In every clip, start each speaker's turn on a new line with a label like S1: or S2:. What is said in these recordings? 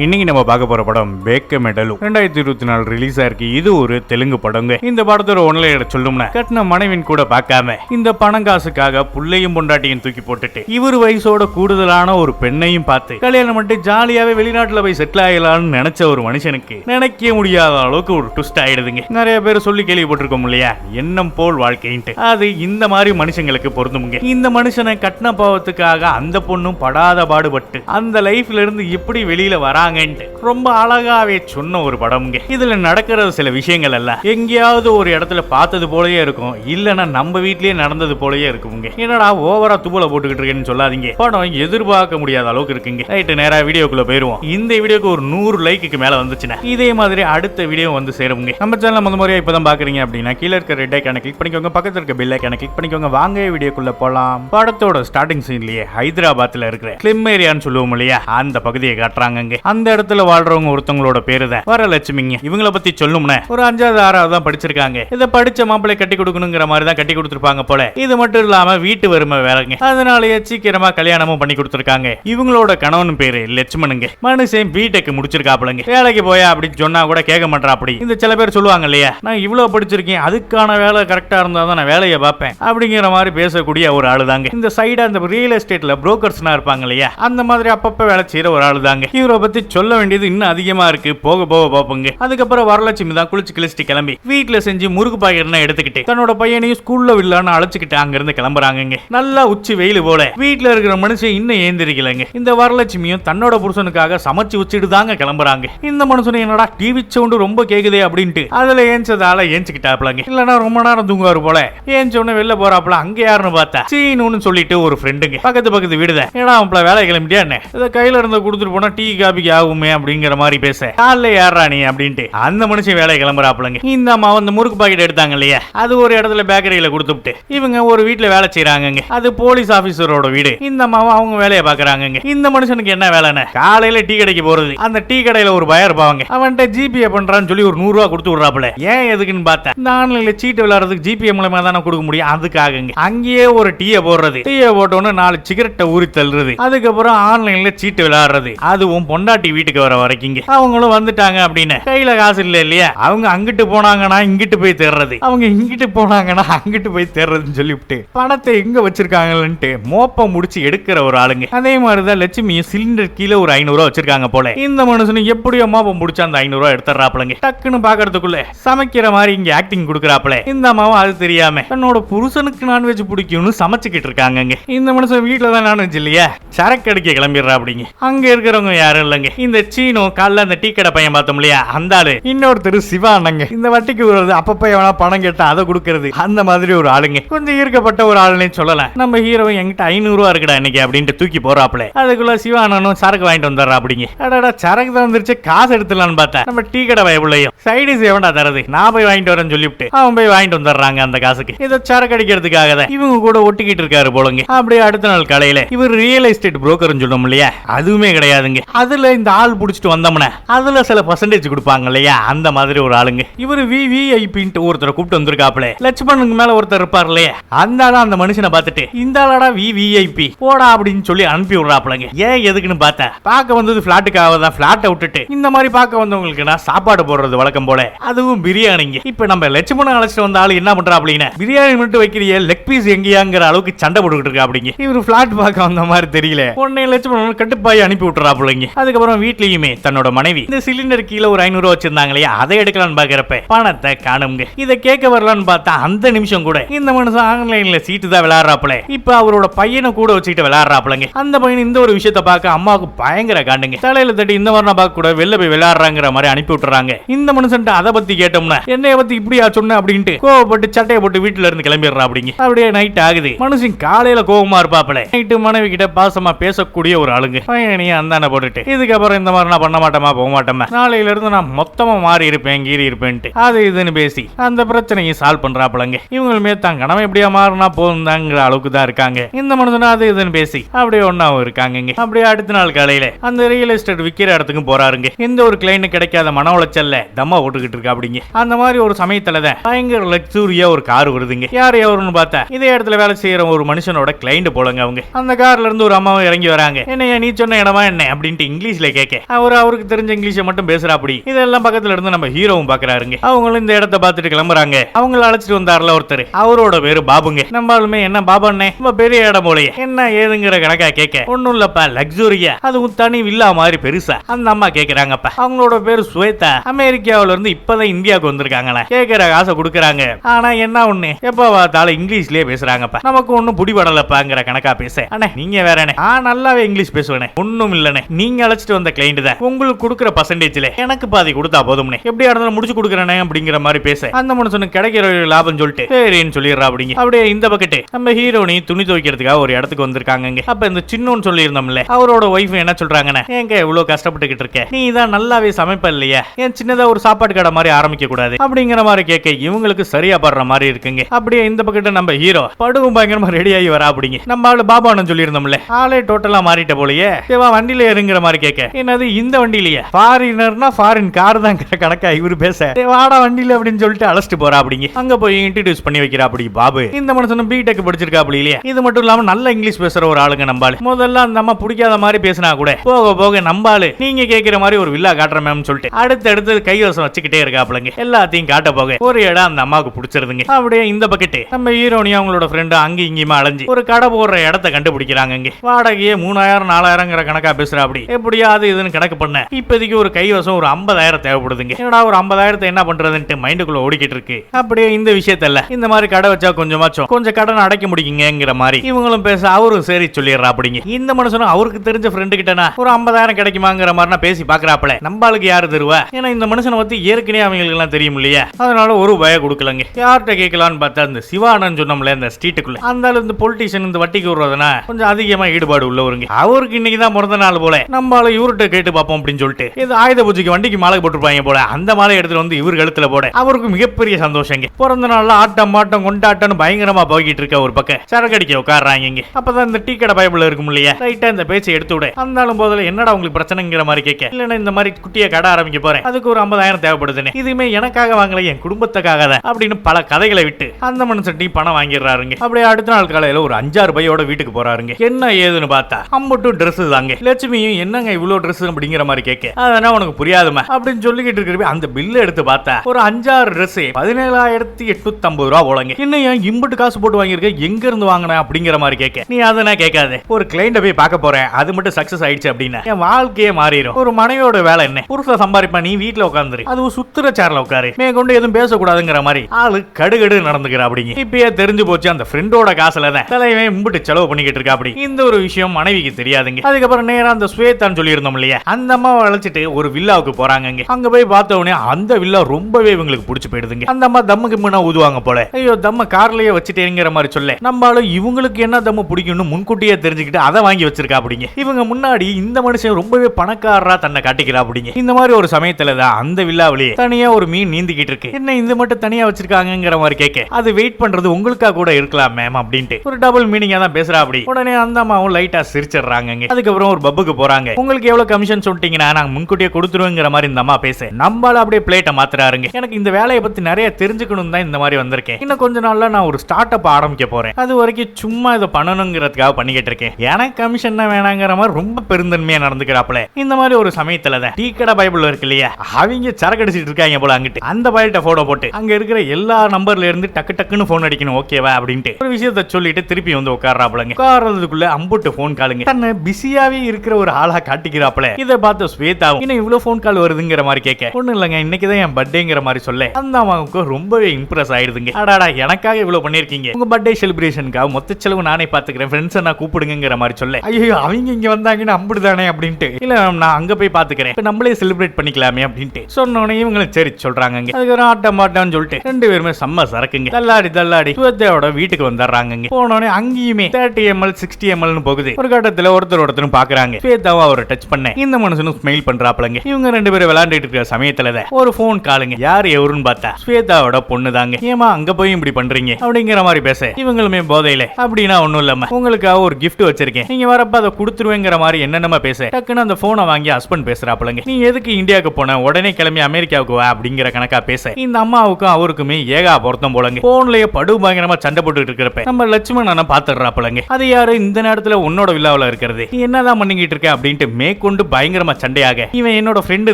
S1: இன்னைக்கு நம்ம பார்க்க போற படம் பேக்க மெடலு. ரெண்டாயிரத்தி இருபத்தி நாலு ரிலீஸ் ஆயிருக்கு. இது ஒரு தெலுங்கு படங்க. இந்த படத்தோட ஒன்லைன் சொல்லும்னா கட்டின மனைவின் கூட பார்க்காம இந்த பணம் காசுக்காக புள்ளையும் பொண்டாட்டியும் தூக்கி போட்டுட்டு இவர் வயசோட கூடுதலான ஒரு பெண்ணையும் பார்த்து கல்யாணம் பண்ணிட்டு ஜாலியாவே வெளிநாட்டுல போய் செட்டில் ஆகலாம்னு நினைச்ச ஒரு மனுஷனுக்கு நினைக்க முடியாத அளவுக்கு ஒரு ட்விஸ்ட் ஆயிடுதுங்க. நிறைய பேர் சொல்லி கேள்விப்பட்டிருக்கோம் இல்லையா? எண்ணம் போல் வாழ்க்கைன்ட்டு. அது இந்த மாதிரி மனுஷங்களுக்கு பொருந்துமுங்க. இந்த மனுஷனை கட்டின பாவத்துக்காக அந்த பொண்ணும் படாத பாடுபட்டு அந்த லைஃப்ல இருந்து எப்படி வெளியில வராங்கன்ட்டு ரொம்ப அழகாவே சொன்ன ஒரு படம்ங்க இதுல நடக்கிற சில விஷயங்கள் எல்லாம் எங்கேயாவது ஒரு இடத்துல பார்த்தது போலயே இருக்கும். இல்லைன்னா நம்ம வீட்லயே நடந்தது போலயே இருக்குங்க என்னடா ஓவரா துபுல போட்டுக்கிட்டு இருக்கேன்னு சொல்லாதீங்க. படம் எதிர்பார்க்க முடியாத அளவுக்கு இருக்குங்க ரைட்டு நேரா வீடியோக்குள்ள போயிருவோம். இந்த வீடியோக்கு ஒரு நூறு லைக்குக்கு மேல வந்துச்சுன்னா. இதே மாதிரி அடுத்த வீடியோ வந்து சேருங்க நம்ம சேனல் முத முறையா இப்பதான் பாக்குறீங்க அப்படின்னா கீழே இருக்க ரெட் ஐக்கான கிளிக் பண்ணிக்கோங்க. பக்கத்துல இருக்க பெல் ஐக்கான கிளிக் பண்ணிக்கோங்க. வாங்க வீடியோக்குள்ள போலாம். படத்தோட ஸ்டார்டிங் சீன்லயே ஹைதராபாத்ல இருக்கிற கிளிம் ஏரியான்னு சொல்லுவோம் இல்லையா? அந்த பகுதியை காட்டுறாங்க அந்த இடத்துல வாழ்றவங்க ஒருத்தவங்களோட பேரு தான் வரலட்சுமிங்க இவங்கள பத்தி சொல்லணும்னா ஒரு அஞ்சாவது ஆறாவது தான் படிச்சிருக்காங்க. இதை படிச்ச மாப்பிள்ளை கட்டி கொடுக்கணுங்கிற மாதிரி தான் கட்டி கொடுத்துருப்பாங்க போல. இது மட்டும் இல்லாம வீட்டு வறுமை வேலைங்க அதனாலயே சீக்கிரமா கல்யாணமும் பண்ணி கொடுத்துருக்காங்க. இவங்களோட கணவன் பேரு லட்சுமணுங்க. மனுஷன் பிடெக் முடிச்சிருக்காப்புலங்க. வேலைக்கு போயா அப்படின்னு சொன்னா கூட கேட்க மாட்டாப்படி இந்த சில பேர் சொல்லுவாங்க இல்லையா நான் இவ்வளவு படிச்சிருக்கேன் அதுக்கான வேலை கரெக்டா இருந்தா தான் நான் வேலையை பார்ப்பேன். அப்படிங்கிற மாதிரி பேசக்கூடிய ஒரு ஆளு தாங்க இந்த சைடா அந்த ரியல் எஸ்டேட்ல புரோக்கர்ஸ்னா இருப்பாங்க இல்லையா அந்த மாதிரி அப்பப்ப வேலை செய்யற ஒரு ஆளு தாங்க இவரை பத்தி சொல்ல வேண்டியது இன்னும் அதிகமா இருக்கு. போக போக பாப்போங்க. அதுக்கப்புறம் வரலட்சுமி தான் குளிச்சு கிழிச்சிட்டு கிளம்பி. வீட்டுல செஞ்சு முறுக்கு பாக்கெட்னா எடுத்துக்கிட்டு தன்னோட பையனையும் ஸ்கூல்ல விடலான்னு அழைச்சுக்கிட்டு அங்க இருந்து கிளம்புறாங்க நல்லா உச்சி வெயில் போல. வீட்டுல இருக்கிற மனுஷன் இன்னும் ஏந்திரிக்கலங்க. இந்த வரலட்சுமியும் தன்னோட புருஷனுக்காக சமைச்சு வச்சுட்டு தாங்க கிளம்புறாங்க. இந்த மனுஷன் என்னடா டிவி சவுண்டு ரொம்ப கேக்குதே அப்படின்ட்டு அதுல ஏஞ்சதால ஏஞ்சுக்கிட்டாப்லங்க. இல்லனா ரொம்ப நேரம் தூங்குவாரு போல. ஏஞ்ச உடனே வெளில போறாப்ல அங்க யாருன்னு பார்த்தா? சீனுன்னு சொல்லிட்டு ஒரு ஃப்ரெண்டுங்க பக்கத்து பக்கத்து வீடுதான். ஏன்னா அவன் வேலை கிளம்பிட்டியா என்ன? இதை கையில இருந்த கொடுத்துட்டு போனா டீ காபிக்கு ஆகுமே அப்படிங்கிற மாதிரி பேச. காலைல ஏறா நீ அப்படின்ட்டு. அந்த மனுஷன் வேலையை கிளம்புறாப்புலங்க. இந்த அம்மா வந்து முறுக்கு பாக்கெட் எடுத்தாங்க இல்லையா? அது ஒரு இடத்துல பேக்கரியில கொடுத்துட்டு இவங்க ஒரு வீட்டுல வேலை செய்யறாங்க அது போலீஸ் ஆபீசரோட வீடு. இந்த அம்மாவும் அவங்க வேலையை பாக்குறாங்க இந்த மனுஷனுக்கு என்ன வேலைன்னு? காலையில டீ கடைக்கு போறது. அந்த டீ கடையில ஒரு பயர் இருப்பாங்க அவன்கிட்ட ஜிபிஏ பண்றான்னு சொல்லி ஒரு நூறு ரூபா கொடுத்து விடுறாப்புல. ஏன் எதுக்குன்னு பார்த்தேன் இந்த ஆன்லைன்ல சீட்டு விளையாடுறதுக்கு ஜிபே மூலமா தானே கொடுக்க முடியும்? அதுக்காகங்க. அங்கேயே ஒரு டீயை போடுறது. டீயை போட்டோன்னு நாலு சிகரெட்டை ஊறி தள்ளுறது. அதுக்கப்புறம் ஆன்லைன்ல சீட்டு விளையாடுறது. அதுவும் பொண்டாட்டி வீட்டுக்கு வர வரைக்குங்க அவங்களும் வந்துட்டாங்க அப்படின்னு. கையில காசு இல்ல இல்லையா? அவங்க அங்கிட்டு போனாங்கன்னா இங்கிட்டு போய் தேடுறது அவங்க இங்கிட்டு போனாங்கன்னா அங்கிட்டு போய் தேடுறதுன்னு சொல்லிவிட்டு பணத்தை எங்க வச்சிருக்காங்கன்ட்டு மோப்பம் முடிச்சு எடுக்கிற ஒரு ஆளுங்க. அதே மாதிரிதான் லட்சுமி சிலிண்டர் கீழே ஒரு ஐநூறு ரூபா வச்சிருக்காங்க போல. இந்த மனுஷனு எப்படியோ மோப்பம் முடிச்சு அந்த ஐநூறு ரூபா எடுத்துறாப்லங்க டக்குன்னு பாக்குறதுக்குள்ள சமைக்கிற மாதிரி இங்க ஆக்டிங் கொடுக்குறாப்ல இந்த அம்மாவும் அது தெரியாம தன்னோட புருஷனுக்கு நான்வெஜ் பிடிக்கும்னு சமைச்சுக்கிட்டு இருக்காங்கங்க. இந்த மனுஷன் வீட்டுல தான் நான்வெஜ் இல்லையா? சரக்கு அடிக்க கிளம்பிடுறா அப்படிங்க அங்க இருக்கிறவங்க யாரும் இல்லைங்க. இந்த சீனும் காலைல அந்த டீ கடை பையன் பார்த்தோம் இல்லையா? அந்த ஆளு. இன்னொருத்தர் சிவா அண்ணங்க. இந்த வட்டிக்கு விடுறது அப்பப்ப எவனா பணம் கேட்டா அதை கொடுக்கறது. அந்த மாதிரி ஒரு ஆளுங்க. கொஞ்சம் ஈர்க்கப்பட்ட ஒரு ஆளுன்னு சொல்லலாம். நம்ம ஹீரோ என்கிட்ட ஐநூறு ரூபா இருக்குடா இன்னைக்கு அப்படின்ட்டு தூக்கி போறாப்ல அதுக்குள்ள சிவா அண்ணனும் சரக்கு வாங்கிட்டு வந்துடுறா அப்படிங்க. அடாடா சரக்கு தான் வந்துருச்சு. காசு எடுத்துலான்னு பார்த்தா. நம்ம டீ கடை வயபுள்ளையும் சைடிஸ் எவன்டா தரது? நான் போய் வாங்கிட்டு வரேன்னு சொல்லிவிட்டு. அவன் போய் வாங்கிட்டு வந்துடுறாங்க அந்த காசுக்கு. இதை சரக்கு அடிக்கிறதுக்காக தான். இவங்க கூட ஒட்டிக்கிட்டு இருக்காரு போலங்க. அப்படியே அடுத்த நாள் காலையில. இவர் ரியல் எஸ்டேட் புரோக்கர்னு சொல்லும் இல்லையா? அதுவுமே கிடையாதுங்க. அதுல இந்த ஆள் பிடிச்சிட்டு வந்தோம்னா அதுல சில பர்சன்டேஜ் கொடுப்பாங்க இல்லையா? அந்த மாதிரி ஒரு ஆளுங்க. இவர் விவிஐபின்ட்டு ஒருத்தரை கூப்பிட்டு வந்திருக்காப்ல லட்சுமணனுக்கு மேல ஒருத்தர் இருப்பார் இல்லையா? அந்த ஆளா அந்த மனுஷனை பார்த்துட்டு இந்த ஆளாடா விவிஐபி போடா அப்படின்னு சொல்லி அனுப்பி விடுறாப்லங்க ஏன் எதுக்குன்னு பார்த்தா பார்க்க வந்தது பிளாட்டுக்காக தான். பிளாட்டை விட்டுட்டு இந்த மாதிரி பார்க்க வந்தவங்களுக்கு நான் சாப்பாடு போடுறது வழக்கம் போல. அதுவும் பிரியாணிங்க. இப்ப நம்ம லட்சுமணன் அழைச்சிட்டு வந்த ஆளு என்ன பண்றா அப்படின்னா பிரியாணி மட்டும் வைக்கிறிய லெக் பீஸ் எங்கேயாங்கிற அளவுக்கு சண்டை போட்டுக்கிட்டு இருக்கா அப்படிங்க இவர் பிளாட் பார்க்க வந்த மாதிரி தெரியல. உடனே லட்சுமணன் கட்டுப்பாய் அனுப்பி விட்டுறாப்புலங்க. அதுக்கப்புறம் வீட்லயுமே தன்னோட மனைவி இந்த சிலிண்டர் கீழே ஒரு ஐநூறு வச்சிருந்தாங்க இல்லையா அதை எடுக்கலாம்னு பாக்குறப்ப பணத்தை காணுங்க. இதை கேட்க வரலான்னு பார்த்தா அந்த நிமிஷம் கூட இந்த மனுஷன் ஆன்லைன்ல சீட்டு தான் விளையாடுறாப்புல. இப்ப அவரோட பையனை கூட வச்சுக்கிட்டு விளையாடுறாப்புலங்க. அந்த பையன் இந்த ஒரு விஷயத்தை பார்க்க அம்மாவுக்கு பயங்கர காண்டுங்க. தலையில தட்டி இந்த மாதிரி பார்க்க கூட வெளில போய் விளையாடுறாங்கிற மாதிரி அனுப்பி விட்டுறாங்க. இந்த மனுஷன் அதை பத்தி கேட்டோம்னா என்னைய பத்தி இப்படியா சொன்ன? அப்படின்ட்டு கோவப்பட்டு சட்டையை போட்டு வீட்டுல இருந்து கிளம்பிடுறா அப்படிங்க அப்படியே நைட் ஆகுது. மனுஷன் காலையில கோவமா இருப்பாப்புல. நைட்டு மனைவி கிட்ட பாசமா பேசக்கூடிய ஒரு ஆளுங்க. பையனையும் அந்தான போட்டுட்டு இதுக்கப்புறம் இந்த மாதிரி நான் பண்ண மாட்டேமா போக மாட்டேமா நாளையில இருந்து நான் மொத்தமா மாறி இருப்பேன் கீறி இருப்பேன்ட்டு. அது இதுன்னு பேசி அந்த பிரச்சனையை சால்வ் பண்றாப்புலங்க. இவங்களுமே தான் கணவன் எப்படியா மாறினா போதும் அளவுக்கு தான் இருக்காங்க. இந்த மனுஷனா அது இதுன்னு பேசி அப்படியே ஒன்னாவும் இருக்காங்க அப்படியே அடுத்த நாள் காலையில அந்த ரியல் எஸ்டேட் விக்கிற இடத்துக்கு போறாருங்க. எந்த ஒரு கிளைண்ட் கிடைக்காத மன உளைச்சல்ல தம்மா ஓட்டுக்கிட்டு இருக்கா அப்படிங்க அந்த மாதிரி ஒரு சமயத்துல தான் பயங்கர லக்ஸூரியா ஒரு கார் வருதுங்க. யார் எவருன்னு பார்த்தா இதே இடத்துல வேலை செய்யற ஒரு மனுஷனோட கிளைண்ட் போலங்க அவங்க. அந்த கார்ல இருந்து ஒரு அம்மாவும் இறங்கி வராங்க. என்னையா நீ சொன்ன இடமா என்ன? அப்படின்ட்டு இங்கிலீஷ்ல இங்கிலீஷ்ல கேட்க அவர் அவருக்கு தெரிஞ்ச இங்கிலீஷை மட்டும் பேசுறாப்படி. இதெல்லாம் பக்கத்துல இருந்து நம்ம ஹீரோவும் பாக்குறாருங்க. அவங்களும் இந்த இடத்த பார்த்துட்டு கிளம்புறாங்க. அவங்கள அழைச்சிட்டு வந்தாருல ஒருத்தர். அவரோட பேரு பாபுங்க. நம்மளுமே என்ன பாபாண்ணே ரொம்ப பெரிய இடம் போலயே. என்ன ஏதுங்கிற கணக்கா கேட்க ஒண்ணும் இல்லப்பா லக்ஸூரியா அதுவும் தனி வில்லா மாதிரி பெருசா. அந்த அம்மா கேக்குறாங்கப்பா. அவங்களோட பேரு ஸ்வேதா அமெரிக்காவுல இருந்து இப்பதான் இந்தியாவுக்கு வந்திருக்காங்களே. கேக்குற காசை கொடுக்குறாங்க. ஆனா என்ன ஒண்ணு? எப்ப பார்த்தாலும் இங்கிலீஷ்லயே பேசுறாங்கப்பா. நமக்கு ஒண்ணும் புடிபடலப்பாங்கிற கணக்கா பேச. அண்ணே நீங்க வேறனே ஆ நல்லாவே இங்கிலீஷ் பேசுவேனே ஒண்ணும் இல்லனே நீங்க அழைச்சிட்டு வந்த கிளைண்ட் தான். உங்களுக்கு கொடுக்குற பர்சன்டேஜ்ல எனக்கு பாதி கொடுத்தா போதும்னே. எப்படியா இருந்தாலும் முடிச்சு கொடுக்குறேனே அப்படிங்கிற மாதிரி பேச. அந்த மனுஷனுக்கு கிடைக்கிற லாபம் சொல்லிட்டு சரின்னு சொல்லிடுறா அப்படிங்க. அப்படியே இந்த பக்கெட்டு நம்ம ஹீரோனி துணி துவைக்கிறதுக்காக ஒரு இடத்துக்கு வந்திருக்காங்க அப்ப இந்த சின்னோன்னு சொல்லியிருந்தோம்ல அவரோட ஒய்ஃப் என்ன சொல்றாங்கன்னு ஏங்க இவ்வளவு கஷ்டப்பட்டுக்கிட்டு இருக்க. நீ தான் நல்லாவே சமைப்ப இல்லையா? ஏன் சின்னதா ஒரு சாப்பாடு கடை மாதிரி ஆரம்பிக்க கூடாது? அப்படிங்கிற மாதிரி கேட்க இவங்களுக்கு சரியா படுற மாதிரி இருக்குங்க. அப்படியே இந்த பக்கெட்டு நம்ம ஹீரோ படுவும் பயங்கரமா ரெடி ஆகி வரா அப்படிங்க. நம்ம ஆளு பாபானு சொல்லியிருந்தோம்ல ஆளே டோட்டலா மாறிட்ட போலயே தேவா வண்டியில ஏறுங்கிற மாதிரி கேட்க. என்னது இந்த வண்டியிலயே? ஃபாரினர்னா ஃபாரின் கார் தான் கணக்கா இவரு பேச. வாடா வண்டியில அப்படின்னு சொல்லிட்டு அழைச்சிட்டு போறா அப்படிங்க அங்க போய் இன்ட்ரடியூஸ் பண்ணி வைக்கிறா அப்படி பாபு. இந்த மனுஷனும் பிடெக் படிச்சிருக்கா அப்படி இல்லையா? இது மட்டும் இல்லாம நல்ல இங்கிலீஷ் பேசுற ஒரு ஆளுங்க நம்பாளு. முதல்ல அந்த அம்மா பிடிக்காத மாதிரி பேசினா கூட போக போக நம்பாளு. நீங்க கேக்குற மாதிரி ஒரு வில்லா காட்டுற மேம் சொல்லிட்டு அடுத்து அடுத்து கைவசம் வச்சுக்கிட்டே இருக்காப்லங்க. எல்லாத்தையும் காட்ட போக ஒரு இடம் அந்த அம்மாவுக்கு பிடிச்சிருதுங்க. அப்படியே இந்த பக்கெட்டு நம்ம ஹீரோனியும் அவங்களோட ஃப்ரெண்டு அங்கு இங்கேயுமா அலைஞ்சு ஒரு கடை போடுற இடத்த கண்டுபிடிக்கிறாங்க வாடகையே மூணாயிரம் நாலாயிரங்கிற கணக்கா பேசுறா அப்படி எப்படியா அது இதுன்னு கணக்கு பண்ண. இப்போதைக்கு ஒரு கைவசம் ஒரு ஐம்பதாயிரம் தேவைப்படுதுங்க. என்னடா ஒரு ஐம்பதாயிரத்தை என்ன பண்றதுன்ட்டு மைண்டுக்குள்ள ஓடிக்கிட்டு இருக்கு. அப்படியே இந்த விஷயத்தல்ல. இந்த மாதிரி கடை வச்சா கொஞ்சமாச்சும் கொஞ்சம் கடன் அடைக்க முடியுங்கிற மாதிரி. இவங்களும் பேச அவரும் சரி சொல்லிடுறா அப்படிங்க இந்த மனுஷனும் அவருக்கு தெரிஞ்ச ஃப்ரெண்டு கிட்டனா ஒரு ஐம்பதாயிரம் கிடைக்குமாங்கிற மாதிரி பேசி பாக்குறாப்ல நம்பாளுக்கு யாரு தருவா? ஏன்னா இந்த மனுஷனை பத்தி ஏற்கனவே அவங்களுக்கு எல்லாம் தெரியும் இல்லையா? அதனால ஒரு பய கொடுக்கலங்க. யார்கிட்ட கேட்கலான்னு பார்த்தா இந்த சிவானன் சொன்னோம்ல இந்த ஸ்ட்ரீட்டுக்குள்ள அந்த ஆளு இந்த பொலிட்டீஷியன் இந்த வட்டிக்கு விடுறதுனா கொஞ்சம் அதிகமா ஈடுபாடு உள்ளவருங்க. அவருக்கு இன்னைக்கு தான் பிறந்த நாள் போல. நம்மளால இவர்கிட்ட கேட்டு பார்ப்போம் அப்படின்னு சொல்லிட்டு. இது ஆயுத பூஜைக்கு வண்டிக்கு மாலை போட்டிருப்பாங்க போல. அந்த மாலை எடுத்துட்டு வந்து இவர் கழுத்துல போட. அவருக்கு மிகப்பெரிய சந்தோஷங்க பிறந்த நாள்ல ஆட்டம் மாட்டம் கொண்டாட்டம்னு பயங்கரமா போய்கிட்டு இருக்க ஒரு பக்கம். சரக்கு அடிக்க உட்காடுறாங்க இங்க. அப்பதான் இந்த டீ கடை பைபிள் இருக்கும் இல்லையா? ரைட்டா இந்த பேச்சை எடுத்து விட. அந்தாலும் போதில் என்னடா உங்களுக்கு பிரச்சனைங்கிற மாதிரி கேட்க. இல்லைன்னா இந்த மாதிரி குட்டிய கடை ஆரம்பிக்க போறேன். அதுக்கு ஒரு ஐம்பதாயிரம் தேவைப்படுதுன்னு. இதுமே எனக்காக வாங்கல என் குடும்பத்துக்காக தான் அப்படின்னு பல கதைகளை விட்டு அந்த மனுஷன் டீ பணம் வாங்கிடுறாருங்க அப்படியே அடுத்த நாள் காலையில ஒரு அஞ்சாறு பையோட வீட்டுக்கு போறாருங்க என்ன ஏதுன்னு பார்த்தா அம்பட்டும் ட்ரெஸ் தாங்க. லட்சுமியும் என்னங்க இவ்வளவு Dress அப்படிங்கிற மாதிரி கேட்க. அதெல்லாம் உனக்கு புரியாதுமா அப்படின்னு சொல்லிக்கிட்டு இருக்கிறப்ப அந்த பில்லு எடுத்து பார்த்தா ஒரு அஞ்சாறு ட்ரெஸ் பதினேழாயிரத்தி எட்நூத்தி ஐம்பது ரூபா போலங்க. இன்னும் ஏன் இம்புட்டு காசு போட்டு வாங்கியிருக்க? எங்க இருந்து வாங்கின? அப்படிங்கிற மாதிரி கேட்க. நீ அதெல்லாம் கேட்காது. ஒரு கிளைண்ட போய் பார்க்க போறேன். அது மட்டும் சக்சஸ் ஆயிடுச்சு அப்படின்னா என் வாழ்க்கையே மாறிடும் ஒரு மனைவியோட வேலை என்ன? புருஷ சம்பாதிப்பா நீ வீட்டுல உட்காந்துரு. அது சுத்துற சேர்ல உட்காரு மே கொண்டு எதுவும் பேசக்கூடாதுங்கிற மாதிரி ஆளு கடுகடு நடந்துக்கிற அப்படிங்க. இப்பயே தெரிஞ்சு போச்சு அந்த ஃப்ரெண்டோட காசுல தான் தலைவன் இம்புட்டு செலவு பண்ணிக்கிட்டு இருக்கா அப்படி இந்த ஒரு விஷயம் மனைவிக்கு தெரியாதுங்க. அதுக்கப்புறம் நேரம் அந்த ஸ்வேதான்னு சொல்லியிருந்தோம் இல்லையா? அந்த அம்மாவை அழைச்சிட்டு ஒரு வில்லாவுக்கு போறாங்க அங்க போய் பார்த்த உடனே அந்த வில்லா ரொம்பவே இவங்களுக்கு பிடிச்சி போயிடுதுங்க. அந்த அம்மா தம்முக்கு முன்னா ஊதுவாங்க போல. ஐயோ தம்ம கார்லயே வச்சுட்டேங்கிற மாதிரி சொல்ல. நம்மளும் இவங்களுக்கு என்ன தம்மு பிடிக்கும்னு முன்கூட்டியே தெரிஞ்சுக்கிட்டு அதை வாங்கி வச்சிருக்கா அப்படிங்க இவங்க முன்னாடி இந்த மனுஷன் ரொம்பவே பணக்காரரா தன்னை காட்டிக்கிறா அப்படிங்க இந்த மாதிரி ஒரு சமயத்துல தான் அந்த வில்லாவிலேயே தனியா ஒரு மீன் நீந்திக்கிட்டு இருக்கு. என்ன இந்த மட்டும் தனியா வச்சிருக்காங்கங்கிற மாதிரி கேட்க அது வெயிட் பண்றது உங்களுக்கா கூட இருக்கலாம் மேம் அப்படின்ட்டு. ஒரு டபுள் மீனிங்கா தான் பேசுறா அப்படி உடனே அந்த அம்மாவும் லைட்டா சிரிச்சிடுறாங்க அதுக்கப்புறம் ஒரு பப்புக்கு போறாங்க. உங்களுக்கு எவ்வளவு கமிஷன் சொல்லிட்டீங்கன்னா நாங்க முன்கூட்டியே கொடுத்துருவோங்கிற மாதிரி இந்த அம்மா பேச. நம்மளால அப்படியே பிளேட்டை மாத்துறாருங்க. எனக்கு இந்த வேலையை பத்தி நிறைய தெரிஞ்சுக்கணும் தான் இந்த மாதிரி வந்திருக்கேன். இன்னும் கொஞ்ச நாள்ல நான் ஒரு ஸ்டார்ட் அப் ஆரம்பிக்க போறேன். அது வரைக்கும் சும்மா இதை பண்ணணுங்கிறதுக்காக பண்ணிக்கிட்டு இருக்கேன். எனக்கு கமிஷன் வேணாங்கிற மாதிரி ரொம்ப பெருந்தன்மையா நடந்துக்கிறாப்ல இந்த மாதிரி ஒரு சமயத்துல தான் டீ கடை பைபிள் இருக்கு இல்லையா? அவங்க சரக்கடிச்சிட்டு இருக்காங்க போல அங்கிட்டு. அந்த பைல்ட்ட போட்டோ போட்டு அங்க இருக்கிற எல்லா நம்பர்ல இருந்து டக்கு டக்குன்னு போன் அடிக்கணும் ஓகேவா அப்படின்ட்டு. ஒரு விஷயத்த சொல்லிட்டு திருப்பி வந்து உட்கார்றாப்லங்க உட்கார்றதுக்குள்ள அம்புட்டு போன் காலுங்க. தன்னை பிஸியாவே இருக்கிற ஒரு ஆளா காட்டி காட்டிக்கிறாப்ல இதை பார்த்து ஸ்வேதாவும் இன்னும் இவ்வளவு போன் கால் வருதுங்கிற மாதிரி கேட்க. ஒண்ணும் இல்லைங்க இன்னைக்கு தான் என் பர்த்டேங்கிற மாதிரி சொல்ல. அந்த அம்மாவுக்கு ரொம்பவே இம்ப்ரெஸ் ஆயிடுதுங்க. அடாடா எனக்காக இவ்வளவு பண்ணிருக்கீங்க உங்க பர்த்டே செலிப்ரேஷனுக்காக மொத்த செலவு நானே பாத்துக்கிறேன் ஃப்ரெண்ட்ஸ் நான் கூப்பிடுங்கிற மாதிரி சொல்ல. ஐயோ அவங்க இங்க வந்தாங்கன்னு அம்புடுதானே அப்படின்ட்டு. இல்ல நான் அங்க போய் பாத்துக்கிறேன் இப்ப நம்மளே செலிப்ரேட் பண்ணிக்கலாமே அப்படின்ட்டு. சொன்னோடனே இவங்களும் சரி சொல்றாங்க அதுக்கப்புறம் ஆட்டம் மாட்டம்னு சொல்லிட்டு ரெண்டு பேருமே செம்ம சரக்குங்க. தள்ளாடி தள்ளாடி. சுவத்தையோட வீட்டுக்கு வந்துடுறாங்க போனோடனே அங்கேயுமே தேர்ட்டி எம்எல் சிக்ஸ்டி எம்எல்னு போகுது. ஒரு கட்டத்துல ஒருத்தர் ஒருத்தரும் பாக்குறாங்க. ஸ்வேதாவை அவரை டச் பண்ண. இந்த மனுஷனும் ஸ்மைல் பண்றாப்லங்க இவங்க ரெண்டு பேரும் விளையாண்டுட்டு இருக்கிற சமயத்துல ஒரு போன் காலுங்க. யார் எவருன்னு பார்த்தா ஸ்வேதாவோட பொண்ணு தாங்க ஏமா அங்க போய் இப்படி பண்றீங்க? அப்படிங்கிற மாதிரி பேச. இவங்களுமே போதையில. அப்படின்னா ஒண்ணும் இல்லாம உங்களுக்காக ஒரு கிஃப்ட் வச்சிருக்கேன். நீங்க வரப்ப அதை கொடுத்துருவேங்கிற மாதிரி என்னென்னமா பேச. டக்குன்னு அந்த போனை வாங்கி ஹஸ்பண்ட் பேசுறாப்புலங்க. நீ எதுக்கு இந்தியாவுக்கு போன? உடனே கிளம்பி அமெரிக்காவுக்கு வா அப்படிங்கிற கணக்கா பேச. இந்த அம்மாவுக்கும் அவருக்குமே ஏகா பொருத்தம் போலங்க. போன்லயே படு பயங்கரமா சண்டை போட்டு இருக்கிறப்ப நம்ம லட்சுமணன் பாத்துடுறாப்புலங்க. அது யாரு? இந்த நேரத்துல உன்னோட விழாவில் இருக்கிறது. என்னதான் பண்ணிக்கிட்டு இருக்க அப்படின்ட்டு மே மேற்கொண்டு பயங்கரமா சண்டையாக. இவன் என்னோட ஃப்ரெண்டு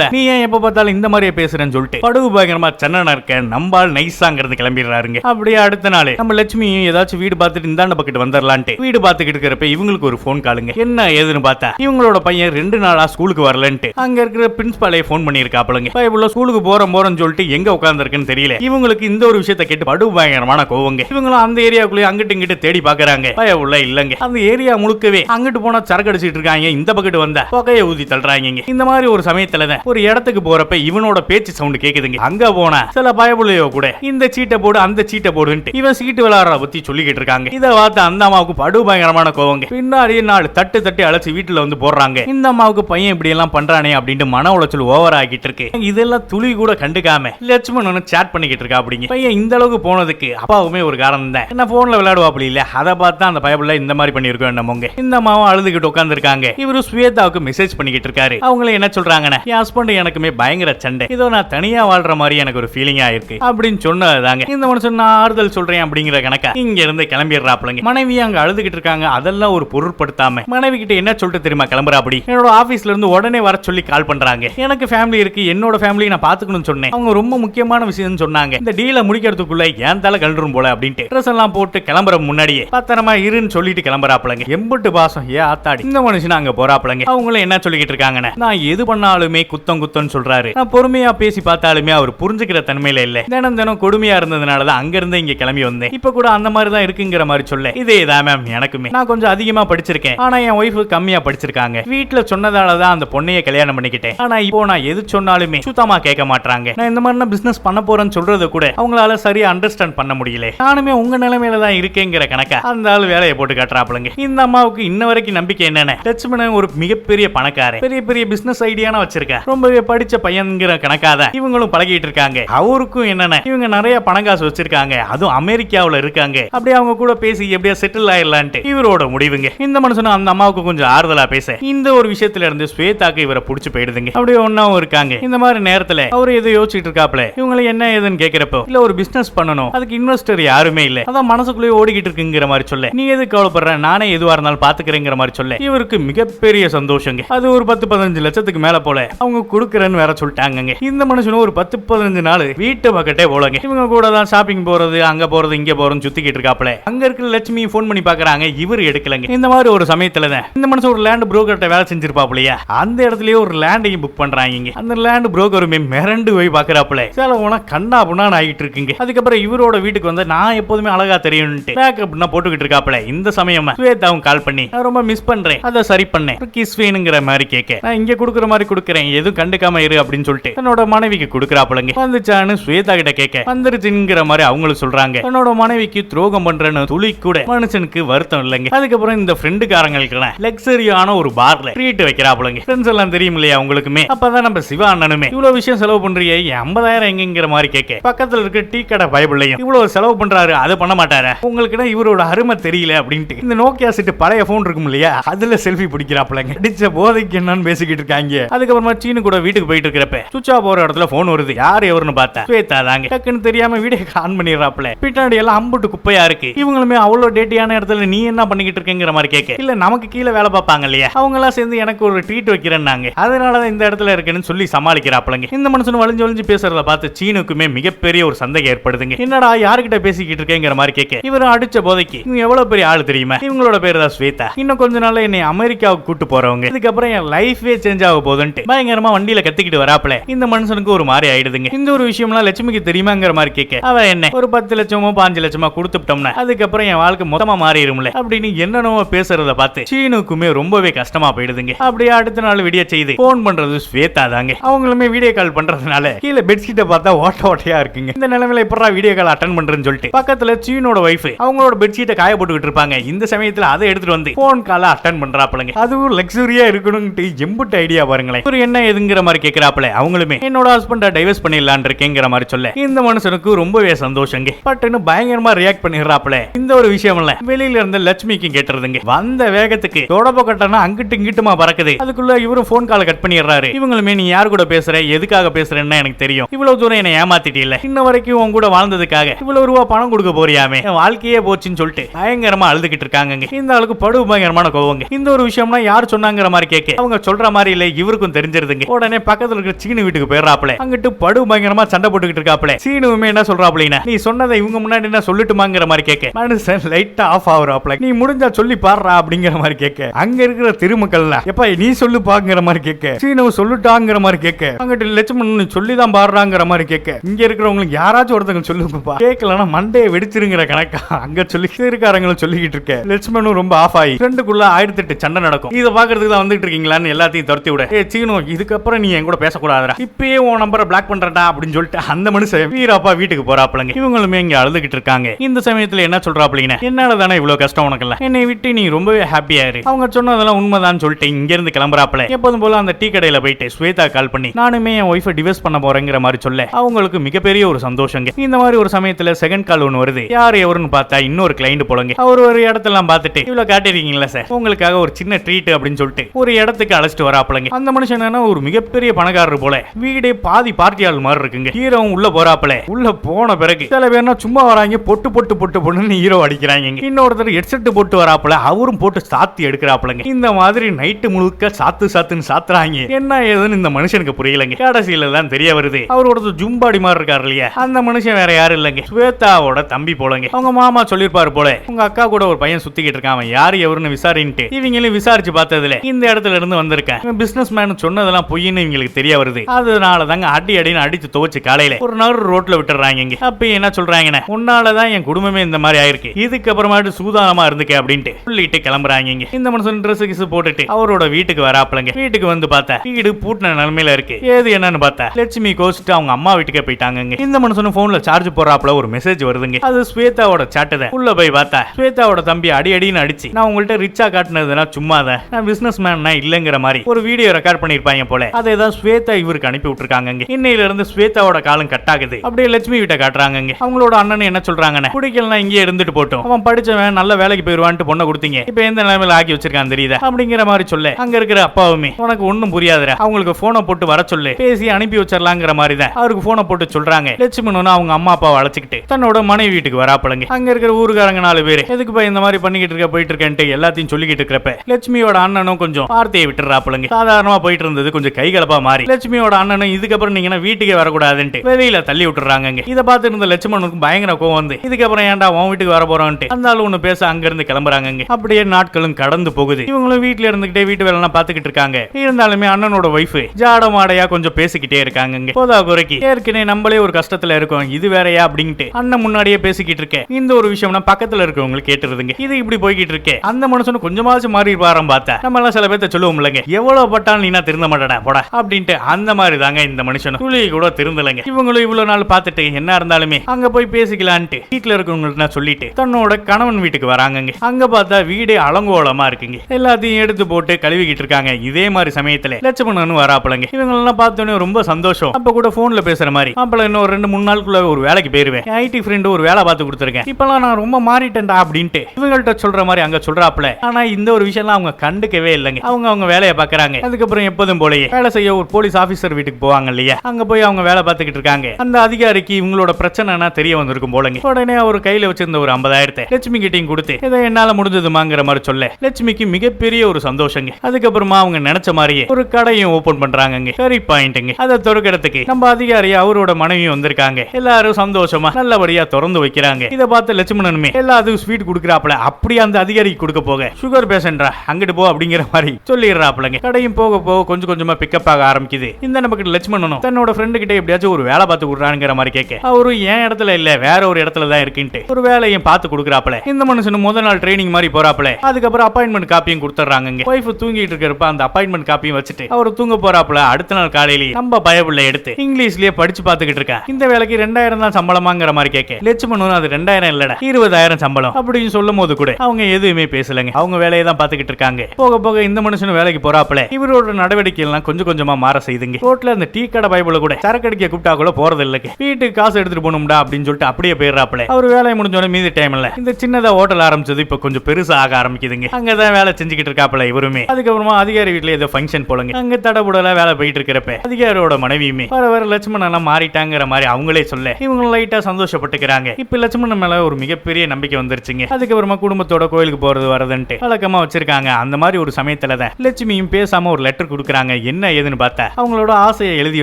S1: தான். நீ ஏன் எப்ப பார்த்தாலும் இந்த மாதிரியே பேசுறேன்னு சொல்லிட்டு. படுகு பயங்கரமா சன்னனா இருக்க நம்பால் நைஸாங்கிறது கிளம்பிடுறாருங்க. அப்படியே அடுத்த நாள் நம்ம லட்சுமி ஏதாச்சும் வீடு பார்த்துட்டு இந்தாண்ட பக்கெட் வந்துடலான்ட்டு வீடு பார்த்துக்கிட்டு இருக்கிறப்ப இவங்களுக்கு ஒரு ஃபோன் காலுங்க என்ன ஏதுன்னு பார்த்தா இவங்களோட பையன் ரெண்டு நாளா ஸ்கூலுக்கு வரலன்ட்டு. அங்க இருக்கிற பிரின்சிபாலே ஃபோன் பண்ணியிருக்காப்லங்க பைபிள்ல ஸ்கூலுக்கு போறோம் போறோம்னு சொல்லிட்டு எங்க உட்கார்ந்துருக்குன்னு தெரியல. இவங்களுக்கு இந்த ஒரு விஷயத்த கேட்டு படு பயங்கரமான கோவங்க. இவங்களும் அந்த ஏரியாக்குள்ளே அங்கிட்டு இங்கிட்டு தேடி பாக்குறாங்க பயவுள்ள இல்லங்க. அந்த ஏரியா முழுக்கவே அங்கிட்டு போனா சரக்கு அடிச்சிட்டு இருக்காங்க. இந்த பக்கெட் வந்தா. புகைய ஊதி தள்ளுறாங்க இந்த மாதிரி ஒரு சமயத்துல ஒரு இடத்துக்கு போறப்ப இவனோட பேச்சு சவுண்ட் கேக்குதுங்க. அங்க போனா சில பயபுள்ளையோ கூட இந்த சீட்டை போடு அந்த சீட்டை போடுன்ட்டு இவன் சீட்டு விளையாடுற பத்தி சொல்லிக்கிட்டு இருக்காங்க. இதை பார்த்து அந்த அம்மாவுக்கு படு பயங்கரமான கோவங்க. பின்னாடி நாலு தட்டு தட்டி அழைச்சு வீட்டுல வந்து போடுறாங்க. இந்த அம்மாவுக்கு பையன் இப்படி எல்லாம் பண்றானே அப்படின்ட்டு மன உளைச்சல் ஓவர் ஆகிட்டு இருக்கு. இதெல்லாம் துளி கூட கண்டுக்காம லட்சுமணன் சேட் பண்ணிக்கிட்டு இருக்கா அப்படிங்க. பையன் இந்த அளவுக்கு போனதுக்கு அப்பாவுமே ஒரு காரணம் தான். என்ன போன்ல விளையாடுவா அப்படி இல்ல? அதை பார்த்தா அந்த பயபுள்ள இந்த மாதிரி பண்ணிருக்கோம் என்னமோங்க. இந்த அம்மாவும் அழுதுகிட்டு உட்காந்துருக்காங்க இவரு ஸ்வேதாவுக்கு மெசேஜ் பண்ணிக்கிட்டு இருக்காரு. அவங்கள என்ன சொல்றாங்கன்னு? என் ஹஸ்பண்ட் எனக்குமே பயங்கர சண்டை. இதோ நான் தனியா வாழ்ற மாதிரி எனக்கு ஒரு ஃபீலிங் ஆயிருக்கு அப்படின்னு சொன்னதாங்க இந்த மனுஷன் நான் ஆறுதல் சொல்றேன் அப்படிங்கிற கணக்கா இங்க இருந்து கிளம்பிடுறாப்லங்க மனைவி அங்க அழுதுகிட்டு இருக்காங்க. அதெல்லாம் ஒரு பொருட்படுத்தாம. மனைவி கிட்ட என்ன சொல்லிட்டு தெரியுமா கிளம்புறா அப்படி என்னோட ஆபீஸ்ல இருந்து உடனே வர சொல்லி கால் பண்றாங்க. எனக்கு ஃபேமிலி இருக்கு. என்னோட ஃபேமிலி நான் பாத்துக்கணும்னு சொன்னேன். அவங்க ரொம்ப முக்கியமான விஷயம் சொன்னாங்க. இந்த டீலை முடிக்கிறதுக்குள்ள ஏன் தலை கழுறும் போல அப்படின்ட்டு. ட்ரெஸ் எல்லாம் போட்டு கிளம்புற முன்னாடியே பத்திரமா இருன்னு சொல்லிட்டு கிளம்புறாப்லங்க எம்புட்டு பாசம். ஏ ஆத்தாடி. இந்த மனுஷன் அங்க போறாப்லங்க அவங்கள என்ன சொல்லிக்கிட்டு இருக்காங்கன்னு? நான் எது பண்ணாலுமே குத்தம் குத்தம்னு சொல்றாரு. நான் பொறுமையா பேசி பார்த்தாலுமே அவர் புரிஞ்சுக்கிற தன்மையில இல்ல. தினம் தினம் கொடுமையா இருந்ததுனால தான் அங்க இருந்து இங்க கிளம்பி வந்தேன். இப்ப கூட அந்த மாதிரி தான் இருக்குங்கிற மாதிரி சொல்ல. இதே தான் மேம் எனக்குமே. நான் கொஞ்சம் அதிகமா படிச்சிருக்கேன். ஆனா என் ஒய்ஃப் கம்மியா படிச்சிருக்காங்க. வீட்டுல சொன்னதால தான் அந்த பொண்ணைய கல்யாணம் பண்ணிக்கிட்டேன். ஆனா இப்போ நான் எது சொன்னாலுமே சுத்தமா கேட்க மாட்டாங்க நான் இந்த மாதிரி பிசினஸ் பண்ண போறேன்னு சொல்றது கூட அவங்களால சரியா அண்டர்ஸ்டாண்ட் பண்ண முடியல. நானுமே உங்க நிலைமையில தான் இருக்கேங்கிற கணக்கா அந்த ஆள் வேலையை போட்டு காட்டுறாப்புலங்க. இந்த அம்மாவுக்கு இன்ன வரைக்கும் நம்பிக்கை என்னன்னு? லட்சுமணன் ஒரு மிகப்பெரிய பணக்காரன். பெரிய பெரிய பிசினஸ் ஐடியான வச்சிருக்க. ரொம்பவே படிச்ச பையன்கிற கணக்காத இவங்களும் பழகிட்டு இருக்காங்க. அவருக்கும் என்னென்ன? இவங்க நிறைய பணம் காசு வச்சிருக்காங்க. அதுவும் அமெரிக்காவுல இருக்காங்க. அப்படியே அவங்க கூட பேசி எப்படியா செட்டில் ஆயிடலான்ட்டு இவரோட முடிவுங்க. இந்த மனுஷனும் அந்த அம்மாவுக்கு கொஞ்சம் ஆறுதலா பேச. இந்த ஒரு விஷயத்துல இருந்து ஸ்வேதாக்கு இவரை புடிச்சு போயிடுதுங்க. அப்படியே ஒன்னாவும் இருக்காங்க. இந்த மாதிரி நேரத்துல அவர் எதோ யோசிச்சுட்டு இருக்காப்ல. இவங்களை என்ன ஏதுன்னு கேக்குறப்போ இல்ல ஒரு பிசினஸ் பண்ணணும். அதுக்கு இன்வெஸ்டர் யாருமே இல்ல. அதான் மனசுக்குள்ளேயே ஓடிக்கிட்டு இருக்குங்கிற மாதிரி சொல்ல. நீ எது கவலைப்படுற? நானே எதுவா இருந்தாலும் பாத்துக்கிறேங்கிற மாதிரி சொல்ல. இவருக்கு மிகப்பெரிய சந்தோஷங்க அது ஒரு பத்து பதினஞ்சு லட்சத்துக்கு மேல போல. அவங்க கொடுக்குறேன்னு வேற சொல்லிட்டாங்க இந்த மனுஷனும் ஒரு பத்து பதினஞ்சு நாள் வீட்டு பக்கத்தே போலங்க. இவங்க கூட தான் ஷாப்பிங் போறது அங்க போறது இங்க போறோம்னு சுத்திக்கிட்டு இருக்காப்ல அங்க இருக்கிற லட்சுமி போன் பண்ணி பாக்குறாங்க இவர் எடுக்கலங்க. இந்த மாதிரி ஒரு சமயத்துல தான் இந்த மனுஷன் ஒரு லேண்ட் புரோக்கர்ட்ட வேலை செஞ்சிருப்பாப்லையா அந்த இடத்துலயே ஒரு லேண்டையும் புக் பண்றாங்க அந்த லேண்ட் புரோக்கருமே மிரண்டு போய் பாக்குறாப்ல சில உன கண்ணா புண்ணான்னு ஆகிட்டு இருக்குங்க. அதுக்கப்புறம் இவரோட வீட்டுக்கு வந்து நான் எப்போதுமே அழகா தெரியும்ட்டு மேக்கப் போட்டுக்கிட்டு இருக்காப்ல இந்த சமயமா ஸ்வேதாவும் கால் பண்ணி ரொம்ப மிஸ் பண்றேன். அதை சரி பண்ணேன் கிஸ் கொடுங்கிற மாதிரி கேட்க நான் இங்க குடுக்குற மாதிரி குடுக்குறேன் எதுவும் கண்டுக்காம இரு அப்படின்னு சொல்லிட்டு தன்னோட மனைவிக்கு கொடுக்குறாப்புலங்க. வந்துச்சான்னு ஸ்வேதா கிட்ட கேட்க வந்துருச்சுங்கிற மாதிரி அவங்களும் சொல்றாங்க. தன்னோட மனைவிக்கு துரோகம் பண்றேன்னு துளி கூட மனுஷனுக்கு வருத்தம் இல்லைங்க. அதுக்கப்புறம் இந்த ஃப்ரெண்டுக்காரங்களுக்கு லக்ஸரியான ஒரு பார்ல ட்ரீட் வைக்கிறாப்புலங்க. ஃப்ரெண்ட்ஸ் எல்லாம் தெரியும் இல்லையா உங்களுக்குமே? அப்பதான் நம்ம சிவா அண்ணனுமே. இவ்வளவு விஷயம் செலவு பண்றியே ஐம்பதாயிரம் எங்கிற மாதிரி கேட்க பக்கத்துல இருக்க டீ கடை பயபிள்ளையும் இவ்வளவு செலவு பண்றாரு அதை பண்ண மாட்டாரு? உங்களுக்கு இவரோட அருமை தெரியல அப்படின்ட்டு. இந்த நோக்கியா செட்டு பழைய போன் இருக்கும் இல்லையா அதுல செல்ஃபி பிடிக்கிறாப்புலங்க. அடிச்ச போதைக்கு என்னன்னு பேசிக்கிட்டு இருக்காங்க. அதுக்கப்புறமா சீனு கூட வீட்டுக்கு போயிட்டு இருக்கிறப்ப சுச்சா போற இடத்துல போன் வருது. யார் எவருன்னு பார்த்தா ஸ்வேதா தாங்க டக்குன்னு தெரியாம வீடியோ ஆன் பண்ணிடுறாப்ல பின்னாடி எல்லாம் அம்புட்டு குப்பையா இருக்கு. இவங்களுமே அவ்வளவு டேட்டியான இடத்துல நீ என்ன பண்ணிக்கிட்டு இருக்கேங்கிற மாதிரி கேட்க. இல்ல நமக்கு கீழே வேலை பார்ப்பாங்க இல்லையா? அவங்க எல்லாம் சேர்ந்து எனக்கு ஒரு ட்ரீட் வைக்கிறேன்னாங்க. அதனாலதான் இந்த இடத்துல இருக்குன்னு சொல்லி சமாளிக்கிறாப்லங்க இந்த மனுஷன் வளைஞ்சு வளைஞ்சு பேசுறத பார்த்து சீனுக்குமே மிகப்பெரிய ஒரு சந்தேகம் ஏற்படுதுங்க. என்னடா யாருக்கிட்ட பேசிக்கிட்டு இருக்கேங்கிற மாதிரி கேட்க. இவரும் அடிச்ச போதைக்கு இவங்க எவ்வளவு பெரிய ஆள் தெரியுமா? இவங்களோட பேர் தான் ஸ்வேதா. இன்னும் கொஞ்ச நாள் என்னை அமெரிக்காவுக்கு கூட்டு போறவங்க. இதுக்கப்புறம் என் லைஃபே சேஞ்ச் ஆக போகுதுன்ட்டு. பயங்கரமா வண்டியில கத்திக்கிட்டு வராப்ல. இந்த மனுஷனுக்கு ஒரு மாதிரி ஆயிடுதுங்க. இந்த ஒரு விஷயம்லாம் லட்சுமிக்கு தெரியுமாங்கிற மாதிரி கேட்க. அவ என்ன? ஒரு பத்து லட்சமோ பாஞ்சு லட்சமா கொடுத்துட்டோம்னா அதுக்கப்புறம் என் வாழ்க்கை மொத்தமா மாறிடும்ல. அப்படின்னு என்னென்னவோ பேசுறத பார்த்து சீனுக்குமே ரொம்பவே கஷ்டமா போயிடுதுங்க. அப்படியே அடுத்த நாள் விடிய செய்து போன் பண்றது ஸ்வேதா தாங்க அவங்களுமே வீடியோ கால் பண்றதுனால கீழே பெட்ஷீட்டை பார்த்தா ஓட்ட ஓட்டையா இருக்குங்க. இந்த நிலைமையில எப்படா வீடியோ கால் அட்டன் பண்றேன்னு சொல்லிட்டு பக்கத்துல சீனோட ஒய்ஃப் அவங்களோட பெட்ஷீட்டை காய போட்டுக்கிட்டு இருப்பாங்க. இந்த சமயத்துல அதை எடுத்துட்டு வந்து போன் கால அட்டன் பண்றாப்புலங்க. அதுவும் லக்ஸுரியா இருக்கணும்ட்டு எம்புட்டு ஐடியா பாருங்களேன். ஒரு என்ன எதுங்கிற மாதிரி கேட்கிறாப்ல அவங்களுமே. என்னோட ஹஸ்பண்டா டைவர்ஸ் பண்ணிடலான் இருக்கேங்கிற மாதிரி சொல்ல. இந்த மனுஷனுக்கு ரொம்பவே சந்தோஷங்க. பட்டுன்னு பயங்கரமா ரியாக்ட் பண்ணிடுறாப்ல இந்த ஒரு விஷயம் இல்ல. வெளியில இருந்த லட்சுமிக்கு கேட்டுறதுங்க வந்த வேகத்துக்கு தொடப்ப கட்டணம் அங்கிட்டு இங்கிட்டுமா பறக்குது. அதுக்குள்ள இவரும் போன் கால கட் பண்ணிடுறாரு. இவங்களுமே நீ யார் கூட பேசுற? எதுக்காக பேசுறேன்னு எனக்கு தெரியும். இவ்வளவு தூரம் என்ன ஏமாத்திட்டீல்ல. இன்ன வரைக்கும் உன் கூட வாழ்ந்ததுக்காக இவ்வளவு ரூபா பணம் கொடுக்க போறியாமே. வாழ்க்கையே போச்சுன்னு சொல்லிட்டு பயங்கரமா அழுதுகிட்டு இருக்காங்க இந்த ஆளுக்கு படு பயங்கரமான கோவங்க. இந்த ஒரு விஷயம்னா யார் சொன்னாங்கிற மாதிரி மாதிரி கேட்க. அவங்க சொல்ற மாதிரி இல்ல இவருக்கும் தெரிஞ்சிருதுங்க. உடனே பக்கத்துல இருக்கிற சீனு வீட்டுக்கு போயிடுறாப்ல அங்கிட்டு படு பயங்கரமா சண்டை போட்டுக்கிட்டு இருக்காப்ல சீனுவுமே என்ன சொல்றாப்லனா நீ சொன்னதை இவங்க முன்னாடி என்ன சொல்லிட்டுமாங்கிற மாதிரி கேட்க. மனுஷன் லைட்டா ஆஃப் ஆகுறாப்ல நீ முடிஞ்சா சொல்லி பாடுறா அப்படிங்கிற மாதிரி கேட்க. அங்க இருக்கிற திருமக்கள்ல எப்ப நீ சொல்லு பாக்குற மாதிரி கேட்க. சீனு சொல்லிட்டாங்கிற மாதிரி கேட்க. அங்கிட்டு லட்சுமணன் நீ சொல்லி தான் பாடுறாங்கிற மாதிரி கேட்க. இங்க இருக்கிறவங்களுக்கு யாராச்சும் ஒருத்தங்க சொல்லுங்கப்பா. கேட்கலன்னா மண்டையை வெடிச்சிருங்கிற கணக்கா. அங்க சொல்லி இருக்காரங்களும் சொல்லிக்கிட்டு இருக்க. லட்சுமணும் ரொம்ப ஆஃப் ஆகி ஃப்ரெண்டுக்குள்ள ஆயிரத்தி எட்டு சண்டை நடக்கும். இதை பாக்குறதுக்கு தான் வந்து வந்துட்டு இருக்கீங்களான்னு எல்லாத்தையும் துரத்தி விட. ஏ சீனு இதுக்கப்புறம் நீ என் கூட பேசக்கூடாதுடா. இப்பயே உன் நம்பரை பிளாக் பண்றடா அப்படின்னு சொல்லிட்டு அந்த மனுஷன் வீராப்பா வீட்டுக்கு போறாப்பிளங்க இவங்களுமே இங்க அழுதுகிட்டு இருக்காங்க இந்த சமயத்துல என்ன சொல்றாப்லீங்க என்னால தானே இவ்வளவு கஷ்டம் உனக்குல்ல என்னை விட்டு நீ ரொம்பவே ஹாப்பியா இரு அவங்க சொன்னதெல்லாம் உண்மைதான் சொல்லிட்டு இங்க இருந்து கிளம்புறாப்ல எப்போதும் போல அந்த டீ கடையில போயிட்டு ஸ்வேதா கால் பண்ணி நானுமே என் ஒய்ஃபை டிவோர்ஸ் பண்ண போறேங்கிற மாதிரி சொல்ல. அவங்களுக்கு மிகப்பெரிய ஒரு சந்தோஷங்க. இந்த மாதிரி ஒரு சமயத்துல செகண்ட் கால் ஒன்று வருது. யார் எவருன்னு பார்த்தா இன்னொரு கிளைண்ட் போலங்க. அவர் ஒரு இடத்தெல்லாம் பார்த்துட்டு இவ்வளவு காட்டிருக்கீங்களா சார் உங்களுக்காக ஒரு சின்ன ட்ரீட் அப்படின்னு சொல்லிட்டு ஒரு இடத்துக்கு அழைச்சிட்டு வராப்பலங்க. அந்த மனுஷன் என்னன்னா ஒரு மிகப்பெரிய பணக்காரர் போல. வீடே பாதி பார்ட்டியாள் மாதிரி இருக்குங்க. ஹீரோவும் உள்ள போறாப்பல. உள்ள போன பிறகு சில பேர்னா சும்மா வராங்க பொட்டு பொட்டு பொட்டு பொண்ணுன்னு ஹீரோ அடிக்கிறாங்க இன்னொருத்தர் ஹெட்செட் போட்டு வராப்பல அவரும் போட்டு சாத்தி எடுக்கிறாப்பலங்க. இந்த மாதிரி நைட்டு முழுக்க சாத்து சாத்துன்னு சாத்துறாங்க. என்ன ஏதுன்னு இந்த மனுஷனுக்கு புரியலங்க. கடைசியில தான் தெரிய வருது. அவர் ஒருத்தர் ஜும்பாடி மாதிரி இருக்காரு இல்லையா? அந்த மனுஷன் வேற யாரும் இல்லைங்க. ஸ்வேதாவோட தம்பி போலங்க. அவங்க மாமா சொல்லிருப்பாரு போல. உங்க அக்கா கூட ஒரு பையன் சுத்திக்கிட்டு இருக்கான். அவன் யாரு எவருன்னு விசாரின்ட்டு. இவங்களும் விசாரிச்சு பார்த்ததுல இந்த இடத்துல இருந்து வந்திருக்கேன். பிசினஸ் மேன் சொன்னதெல்லாம் பொய்ன்னு இவங்களுக்கு தெரிய வருது. அதனால தாங்க அடி அடின்னு அடிச்சு துவச்சு காலையில ஒரு நாள் ரோட்ல விட்டுறாங்க இங்க. அப்ப என்ன சொல்றாங்கன்னு உன்னாலதான் என் குடும்பமே இந்த மாதிரி ஆயிருக்கு. இதுக்கப்புறமாட்டு சூதானமா இருந்துக்க அப்படின்ட்டு சொல்லிட்டு கிளம்புறாங்க இங்க. இந்த மனுஷன் ட்ரெஸ் கிஸ் போட்டுட்டு அவரோட வீட்டுக்கு வராப்பலங்க. வீட்டுக்கு வந்து பார்த்தா வீடு பூட்டின நிலைமையில இருக்கு. ஏது என்னன்னு பார்த்தா லட்சுமி கோச்சிட்டு அவங்க அம்மா வீட்டுக்கே போயிட்டாங்க இந்த மனுஷனும் போன்ல சார்ஜ் போறாப்புல ஒரு மெசேஜ் வருதுங்க. அது ஸ்வேதாவோட சாட்டு உள்ள போய் பார்த்தா ஸ்வேதாவோட தம்பி அடி அடின்னு அடிச்சு நான் உங்கள்ட்ட ரிச்சா காட்டினதுனா சும்மா தான் நான் பிசினஸ் மேன் இல்லங்கிற மாதிரி ஒரு வீடியோ ரெக்கார்ட் பண்ணிருப்பாங்க போல. அதை தான் ஸ்வேதா இவருக்கு அனுப்பி விட்டுருக்காங்க இன்னையில இருந்து ஸ்வேதாவோட காலம் கட் ஆகுது. அப்படியே லட்சுமி வீட்டை காட்டுறாங்க அவங்களோட அண்ணன் என்ன சொல்றாங்கன்னு. பிடிக்கலனா இங்கே இருந்துட்டு போட்டோம். அவன் படிச்சவன் நல்ல வேலைக்கு போயிருவான்ட்டு பொண்ணை கொடுத்தீங்க. இப்ப எந்த நிலைமையில ஆக்கி வச்சிருக்கான் தெரியுதா? அப்படிங்கிற மாதிரி சொல்ல. அங்க இருக்கிற அப்பாவுமே உனக்கு ஒண்ணும் புரியாதுற அவங்களுக்கு போனை போட்டு வர சொல்லு. பேசி அனுப்பி வச்சிடலாங்கிற மாதிரி தான் அவருக்கு போனை போட்டு சொல்றாங்க. லட்சுமணன் அவங்க அம்மா அப்பாவை அழைச்சிக்கிட்டு தன்னோட மனைவி வீட்டுக்கு வராப்பலங்க அங்க இருக்கிற ஊருக்காரங்க நாலு பேர் எதுக்குப்பா இந்த மாதிரி பண்ணிக்கிட்டு இருக்க போயிட்டு இருக்கேன்ட்டு எல்லாத்தையும் சொல்லிக்கிட்டு இருக்கிறப்ப லட்சுமியோட அண்ணனும் கொஞ்சம் வார்த்தையை விட்டுறாப்புலங்க. சாதாரணமா போயிட்டு இருந்தது கொஞ்சம் கைகலப்பா மாறி. லட்சுமியோட அண்ணனும் இதுக்கப்புறம் நீங்க என்ன வீட்டுக்கே வரக்கூடாதுன்ட்டு வெளியில தள்ளி விட்டுறாங்க இதை பார்த்து இருந்த லட்சுமணனுக்கு பயங்கர கோவம் வந்து இதுக்கப்புறம் ஏன்டா உன் வீட்டுக்கு வர போறோம்ட்டு அந்த ஆளு ஒண்ணு பேச அங்க இருந்து கிளம்புறாங்க அப்படியே நாட்களும் கடந்து போகுது. இவங்களும் வீட்டுல இருந்துகிட்டே வீட்டு வேலை எல்லாம் பாத்துக்கிட்டு இருக்காங்க. இருந்தாலுமே அண்ணனோட ஒய்ஃப் ஜாட மாடையா கொஞ்சம் பேசிக்கிட்டே இருக்காங்க போதா குறைக்கு. ஏற்கனவே நம்மளே ஒரு கஷ்டத்துல இருக்கோம் இது வேறையா அப்படின்ட்டு. அண்ணன் முன்னாடியே பேசிக்கிட்டு இருக்கேன் இந்த ஒரு விஷயம்னா பக்கத்துல இருக்கவங்களுக்கு கேட்டுருதுங்க. இது இப்படி போய்கிட்டு இருக்கேன் அந்த மனுஷனு கொஞ்சமாச்சும் மாறி பாரம் பார்த்தா. நம்ம எல்லாம் சில பேர்த்த சொல்லுவோம் இல்லைங்க எவ்வளவு பட்டாலும் நீனா திருந்த மாட்டடா போட அப்படின்ட்டு அந்த மாதிரி தாங்க இந்த மனுஷனும். துளியை கூட திருந்தலைங்க. இவங்களும் இவ்வளவு நாள் பார்த்துட்டு என்ன இருந்தாலுமே அங்க போய் பேசிக்கலான்ட்டு வீட்டுல இருக்கவங்கள்ட்ட சொல்லிட்டு தன்னோட கணவன் வீட்டுக்கு வராங்கங்க. அங்க பார்த்தா வீடே அலங்கோலமா இருக்குங்க. எல்லாத்தையும் எடுத்து போட்டு கழுவிக்கிட்டு இருக்காங்க. இதே மாதிரி சமயத்துல லட்சுமணன் வராப்பலங்க. இவங்களெல்லாம் பார்த்தோன்னே ரொம்ப சந்தோஷம். அப்ப கூட போன்ல பேசுற மாதிரி அப்பல இன்னும் ரெண்டு மூணு நாளுக்குள்ள ஒரு வேலைக்கு போயிருவேன். ஐடி ஃப்ரெண்டு ஒரு வேலை பார்த்து கொடுத்துருக்கேன். இப்பெல்லாம் நான் ரொம்ப மாறிட்டேன்டா அப்படின்ட்டு இவங்கள்ட்ட சொல்ற மாதிரி அங்க சொல்றாப்ல ஆனா இந்த ஒரு விஷயம்லாம் அவங்க கண்டுக்கவே இல்லைங்க. அவங்க அவங்க வேலையை பாக்குறாங்க அதுக்கப்புறம் எப்போதும் போலயே வேலை செய்ய ஒரு போலீஸ் ஆபீசர் வீட்டுக்கு போவாங்க இல்லையா? அங்க போய் அவங்க வேலை பார்த்துக்கிட்டு இருக்காங்க. அந்த அதிகாரிக்கு இவங்களோட பிரச்சனைனா தெரிய வந்திருக்கும் போலங்க. உடனே அவர் கையில வச்சிருந்த ஒரு ஐம்பதாயிரத்தை லட்சுமி கிட்டையும் கொடுத்து இதை என்னால முடிஞ்சதுமாங்கிற மாதிரி சொல்ல. லட்சுமிக்கு மிகப்பெரிய ஒரு சந்தோஷங்க. அதுக்கப்புறமா அவங்க நினைச்ச மாதிரியே ஒரு கடையும் ஓபன் பண்றாங்க சரி பாயிண்ட்டுங்க அதை திறக்கிறதுக்கு நம்ம அதிகாரி அவரோட மனைவி வந்திருக்காங்க. எல்லாரும் சந்தோஷமா நல்லபடியா திறந்து வைக்கிறாங்க. இதை பார்த்து லட்சுமணனுமே எல்லாத்துக்கும் ஸ்வீட் கொடுக்குறாப்ல அப்படி அந்த அதிகாரிக்கு கொடுக்க போக. சுகர் பேஷண்டா அங்கிட்டு போ அப்படிங்கிற மாதிரி சொல்லிடுறாப்லங்க கடையும் போக போக கொஞ்சம் கொஞ்சமா பிக்கப் ஆக ஆரம்பிக்குது. இந்த நமக்கு லட்சுமணனும் தன்னோட ஃப்ரெண்டு கிட்ட எப்படியாச்சும் ஒரு வேலை பார்த்து விடுறாங்கிற மாதிரி கேட்க. அவரும் என் இடத்துல இல்ல வேற ஒரு இடத்துல தான் இருக்குன்ட்டு. ஒரு வேலையும் பார்த்து கொடுக்குறாப்ல இந்த மனுஷனு முதல் நாள் ட்ரைனிங் மாதிரி போறாப்ல அதுக்கப்புறம் அப்பாயின்மெண்ட் காப்பியும் கொடுத்துறாங்க ஒய்ஃப் தூங்கிட்டு இருக்கிறப்ப அந்த அப்பாயின்மெண்ட் காப்பியும் வச்சுட்டு அவர் தூங்க போறாப்ல அடுத்த நாள் காலையிலேயே நம்ம பயபுள்ள எடுத்து இங்கிலீஷ்லயே படிச்சு பார்த்துக்கிட்டு இருக்கா. இந்த வேலைக்கு ரெண்டாயிரம் தான் சம்பளமாங்கிற மாதிரி கேட்க. லட்சுமணன் அது ரெண்டாயிரம் இல்லடா இருபதாயிரம் சம்பளம் அப்படின்னு சொல்லும் போது கூட அவங்க எதுவுமே பேசலங்க. அவங்க வேலையை தான் பார்த்துக்கிட்டு இருக்காங்க. போக போக இந்த மனுஷனும் வேலைக்கு போறாப்ல இவரோட நடவடிக்கை எல்லாம் கொஞ்சம் கொஞ்சமா மாற செய்துங்க. ரோட்ல அந்த டீ கடை பைபிள கூட சரக்கு அடிக்க கூப்பிட்டா கூட போறது இல்லைங்க வீட்டுக்கு காசு எடுத்துட்டு போகணும்டா அப்படின்னு சொல்லிட்டு அப்படியே போயிடுறாப்ல அவர் வேலையை முடிஞ்சோட மீதி டைம்ல இந்த சின்னதா ஹோட்டல் ஆரம்பிச்சது இப்ப கொஞ்சம் பெருசா ஆக ஆரம்பிக்குதுங்க. அங்கதான் வேலை செஞ்சுக்கிட்டு இருக்காப்ல இவருமே. அதுக்கப்புறமா அதிகாரி வீட்டுல ஏதோ ஃபங்க்ஷன் போலங்க. அங்க தடபுடல வேலை போயிட்டு இருக்கிறப்ப அதிகாரியோட மனைவியுமே வர வர லட்சுமணன் எல்லாம் மாறிட்டாங்கிற மாதிரி அவங்களே சொல்ல. இவங்க லைட்டா சந்தோஷப்பட்டுக்கிறாங்க. இப்ப லட்சுமணன் மேல ஒரு மிகப்பெரிய நம்பிக்கை வந்துருச்சுங்க. அதுக்கப்புறமா குடும்பத்தோட கோயிலுக்கு போறது வரதுன்ட்டு வழக்கமா வச்சிருக்காங்க. அந்த மாதிரி ஒரு சமயத்துல சமயத்துல லட்சுமியும் பேசாம ஒரு லெட்டர் கொடுக்குறாங்க. என்ன ஏதுன்னு பார்த்தா. அவங்களோட ஆசையை எழுதி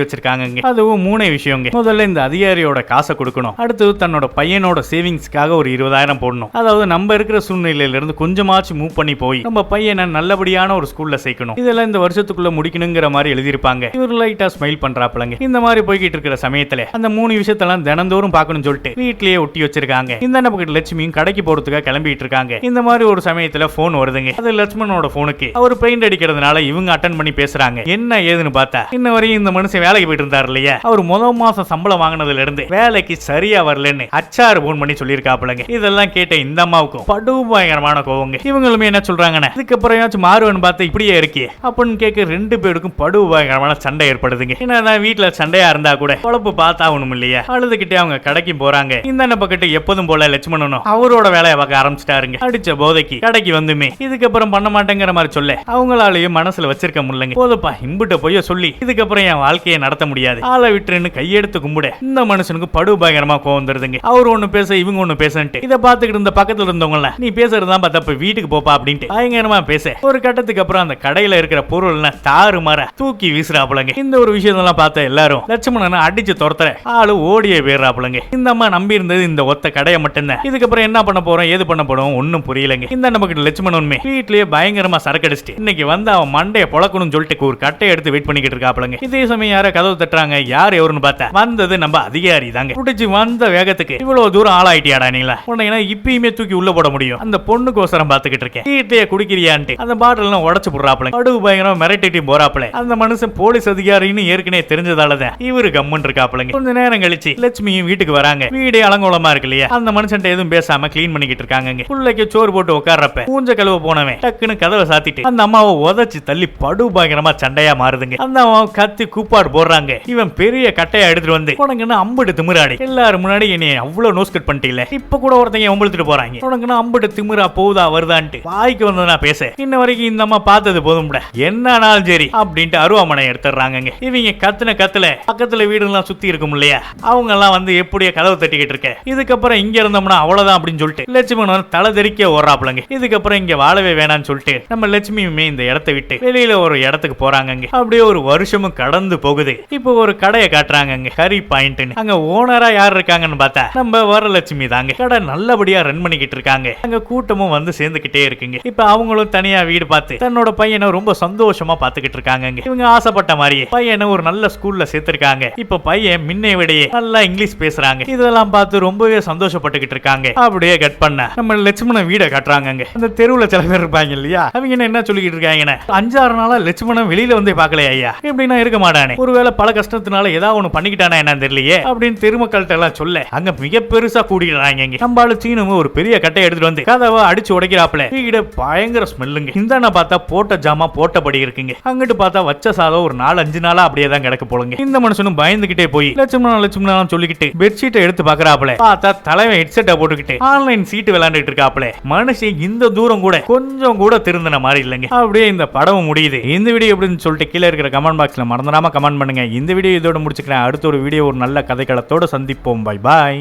S1: வச்சிருக்காங்க அதுவும் மூணே விஷயங்க. முதல்ல இந்த அதிகாரியோட காசை கொடுக்கணும். அடுத்தது தன்னோட பையனோட சேவிங்ஸ்க்காக ஒரு இருபதாயிரம் போடணும். அதாவது நம்ம இருக்கிற சூழ்நிலையில இருந்து கொஞ்சமாச்சு மூவ் பண்ணி போய் நம்ம பையனை நல்லபடியான ஒரு ஸ்கூல்ல சேர்க்கணும். இதெல்லாம் இந்த வருஷத்துக்குள்ள முடிக்கணுங்கிற மாதிரி எழுதியிருப்பாங்க. இவர் லைட்டா ஸ்மைல் பண்றாப்லங்க இந்த மாதிரி போய்கிட்டு இருக்கிற சமயத்துல அந்த மூணு விஷயத்தெல்லாம் தினந்தோறும் பார்க்கணும்னு சொல்லிட்டு வீட்லயே ஒட்டி வச்சிருக்காங்க. இந்த பக்கத்து லட்சுமியும் கடைக்கு போறதுக்காக கிளம்பிட்டு இருக்காங்க. இந்த மாதிரி ஒரு சமயத்துல போன் வருதுங்க. அது லட்சுமணோட போனுக்கு அவர் பெயிண்ட் அடிக்கிறதுனால இவங்க அட்டன் பண்ணி பேசுறாங்க. என்ன ஏதுன்னு பார்த்தா இன்ன வரையும் இந்த மனுஷன் வேலைக்கு போயிட்டு இருந்தாரு இல்லையா? அவர் முதல் மாசம் சம்பளம் வாங்கினதுல இருந்து வேலைக்கு சரியா வரலன்னு அச்சாறு போன் பண்ணி சொல்லியிருக்காப்புலங்க. இதெல்லாம் கேட்ட இந்த அம்மாவுக்கும் படு பயங்கரமான கோவங்க. இவங்களுமே என்ன சொல்றாங்கன்னு இதுக்கப்புறம் மாறுவன் பார்த்து இப்படியே இருக்கே அப்படின்னு கேட்க ரெண்டு பேருக்கும் படு பயங்கரமான சண்டை ஏற்படுதுங்க. என்னதான் வீட்டுல சண்டையா இருந்தா கூட குழப்பு பார்த்தாகணும் இல்லையா? அழுதுகிட்டே அவங்க கடைக்கு போறாங்க. இந்த பக்கத்து எப்போதும் போல லட்சுமணனும் அவரோட வேலையை பார்க்க ஆரம்பிச்சிட்டாருங்க. அடிச்ச போதைக்கு கடைக்கு வந்துமே இதுக்கப்புறம் பண்ண மாட்டேங்கிற மாதிரி சொல்ல. அவங்களாலேயும் மனசுல வச்சிருக்க முடியலங்க. போதப்பா இம்புட்ட போய் சொல்லி இதுக்கப்புறம் என் வாழ்க்கையை நடத்த முடியாது. ஆளை விட்டுருன்னு கையெடுத்து கும்பிட. இந்த மனுஷனுக்கு படு பயங்கரமா கோவம் வந்துருதுங்க. அவர் ஒண்ணு பேச இவங்க ஒண்ணு பேசன்ட்டு. இதை பார்த்துக்கிட்டு இருந்த பக்கத்துல இருந்தவங்கள நீ பேசுறதுதான் பார்த்தா போய் வீட்டுக்கு போப்பா அப்படின்ட்டு பயங்கரமா பேச. ஒரு கட்டத்துக்கு அப்புறம் அந்த கடையில இருக்கிற பொருள் தாறு மாற தூக்கி வீசுறாப்புலங்க. இந்த ஒரு விஷயத்தெல்லாம் பார்த்த எல்லாரும் லட்சுமணனை அடிச்சு துரத்துற ஆளு ஓடிய போயிடுறாப்புலங்க. இந்த அம்மா நம்பி இருந்தது இந்த ஒத்த கடையை மட்டும்தான். இதுக்கப்புறம் என்ன பண்ண போறோம் ஏது பண்ண போறோம் ஒன்னும் புரியலங்க. இந்த நம்ம கிட்ட லட்சுமணன் உண்மை வீட்லயே பயங்கரமா சரக்கு அடிச்சுட்டு இன்னைக்கு வந்து அவன் மண்டைய பொழக்கணும்னு சொல்லிட்டு ஒரு கட்டை எடுத்து வெயிட் பண்ணிக்கிட்டு இருக்காப்லங்க இதே சமயம் யார கதவு தட்டுறாங்க. யார் எவருன்னு பார்த்தா வந்தது நம்ம அதிகாரி தாங்க. புடிச்சு வந்த வேகத்துக்கு இவ்வளவு தூரம் ஆளாயிட்டியாடா நீங்களா? உன்னை இப்பயுமே தூக்கி உள்ள போட முடியும். அந்த பொண்ணுக்கோசரம் பாத்துக்கிட்டு இருக்கேன். வீட்டையே குடிக்கிறியான்ட்டு. அந்த பாட்டில் எல்லாம் உடச்சு போடுறாப்ல அடுவு பயங்கரம் மிரட்டிட்டு போறாப்புல. அந்த மனுஷன் போலீஸ் அதிகாரின்னு ஏற்கனவே தெரிஞ்சதாலதான் இவரு கம்மன் இருக்காப்புலங்க. கொஞ்ச நேரம் கழிச்சு லட்சுமியும் வீட்டுக்கு வராங்க. வீடே அலங்கோலமா இருக்கு இல்லையா? அந்த மனுஷன் எதுவும் பேசாம கிளீன் பண்ணிக்கிட்டு இருக்காங்க பிள்ளைக்கு சோறு போட்டு உட்கார்றப்ப பூஞ்ச கழுவ போனவன் டக்குன்னு கதவை சாத்திட்டு அந்த அம்மாவை உதச்சு தள்ளி படு பயங்கரமா சண்டையா மாறுதுங்க. அந்த அம்மாவை கத்தி கூப்பாடு போடுறாங்க. இவன் பெரிய கட்டையா எடுத்துட்டு வந்து உனக்குன்னு அம்புட்டு திமிராடி. எல்லாரும் முன்னாடி என்னை அவ்வளவு நோஸ் கட் பண்ணிட்டீல இப்ப கூட ஒருத்தங்க உம்பளுத்துட்டு போறாங்க. உனக்குன்னு அம்புட்டு திமிரா போகுதா வருதான்ட்டு. வாய்க்கு வந்து நான் பேச. இன்ன வரைக்கும் இந்த அம்மா பார்த்தது போதும்ல என்னனாலும் சரி அப்படின்ட்டு அருவாமனை எடுத்துடுறாங்கங்க. இவங்க கத்துன கத்துல பக்கத்துல வீடுலாம் சுத்தி இருக்கும் இல்லையா? அவங்க எல்லாம் வந்து எப்படியோ கதவு தட்டிக்கிட்டு இருக்க. இதுக்கப்புறம் இங்க இருந்தோம்னா அவ்வளவுதான் அப்படின்னு சொல்லிட்டு லட்சுமணன் தலை தெறிக்க ஓடுறாப்புலங்க. இதுக்கப்புறம் இங்க வாழவே வேணாம்னு சொல்லிட்டு நம்ம லட்சுமி லட்சுமியுமே இந்த இடத்தை விட்டு வெளியில ஒரு இடத்துக்கு போறாங்கங்க. அப்படியே ஒரு வருஷமும் கடந்து போகுது. இப்போ ஒரு கடையை காட்டுறாங்கங்க. ஹரி பாயிண்ட்னு. அங்க ஓனரா யார் இருக்காங்கன்னு பார்த்தா நம்ம வரலட்சுமி தாங்க. கடை நல்லபடியா ரன் பண்ணிக்கிட்டு இருக்காங்க. அங்க கூட்டமும் வந்து சேர்ந்துகிட்டே இருக்குங்க. இப்ப அவங்களும் தனியா வீடு பார்த்து தன்னோட பையனை ரொம்ப சந்தோஷமா பாத்துக்கிட்டு இருக்காங்க இவங்க ஆசைப்பட்ட மாதிரியே பையனை ஒரு நல்ல ஸ்கூல்ல சேர்த்திருக்காங்க. இப்ப பையன் முன்னை விடையே நல்லா இங்கிலீஷ் பேசுறாங்க. இதெல்லாம் பார்த்து ரொம்பவே சந்தோஷப்பட்டுக்கிட்டு இருக்காங்க. அப்படியே கட் பண்ண நம்ம லட்சுமண வீடை கட்டுறாங்க அந்த தெருவுல சில பேர் இருப்பாங்க இல்லையா? அவங்க என்ன சொல்லி சொல்லிக்கிட்டு இருக்காங்க அஞ்சாறு நாளா லட்சுமணன் வெளியில வந்து பார்க்கலையா ஐயா? இப்படின்னா இருக்க மாட்டானே. ஒருவேளை பல கஷ்டத்தினால ஏதாவது ஒண்ணு பண்ணிக்கிட்டானா என்னன்னு தெரியலையே அப்படின்னு தெருமக்கள்கிட்ட எல்லாம் சொல்ல அங்க மிக பெருசா கூடிடுறாங்க இங்க. நம்ம சீனமும் ஒரு பெரிய கட்டை எடுத்துட்டு வந்து கதவை அடிச்சு உடைக்கிறாப்ல வீட பயங்கர ஸ்மெல்லுங்க. இந்த பார்த்தா போட்ட ஜாமா போட்டபடி இருக்குங்க. அங்கிட்டு பார்த்தா வச்ச சாதம் ஒரு நாலு அஞ்சு நாளா அப்படியே தான் கிடக்க போலுங்க. இந்த மனுஷனும் பயந்துகிட்டே போய் லட்சுமணன் லட்சுமணன் சொல்லிக்கிட்டு பெட்ஷீட்டை எடுத்து பாக்குறாப்ல பார்த்தா தலைவன் ஹெட்செட்டை போட்டுக்கிட்டு ஆன்லைன் சீட்டு விளையாண்டுட்டு இருக்காப்ல மனுஷன் இந்த தூரம் கூட கொஞ்சம் கூட திருந்தின மாதிரி இல்லைங்க. அப்படியே இந்த படம் முடியுது. இந்த வீடியோ எப்படின்னு சொல்லிட்டு கீழே இருக்கிற கமெண்ட் பாக்ஸில் மறந்துடாம கமெண்ட் பண்ணுங்க. இந்த வீடியோ இதோட முடிச்சுக்கிறேன். அடுத்த ஒரு வீடியோ ஒரு நல்ல கதைக்களத்தோட சந்திப்போம். Bye bye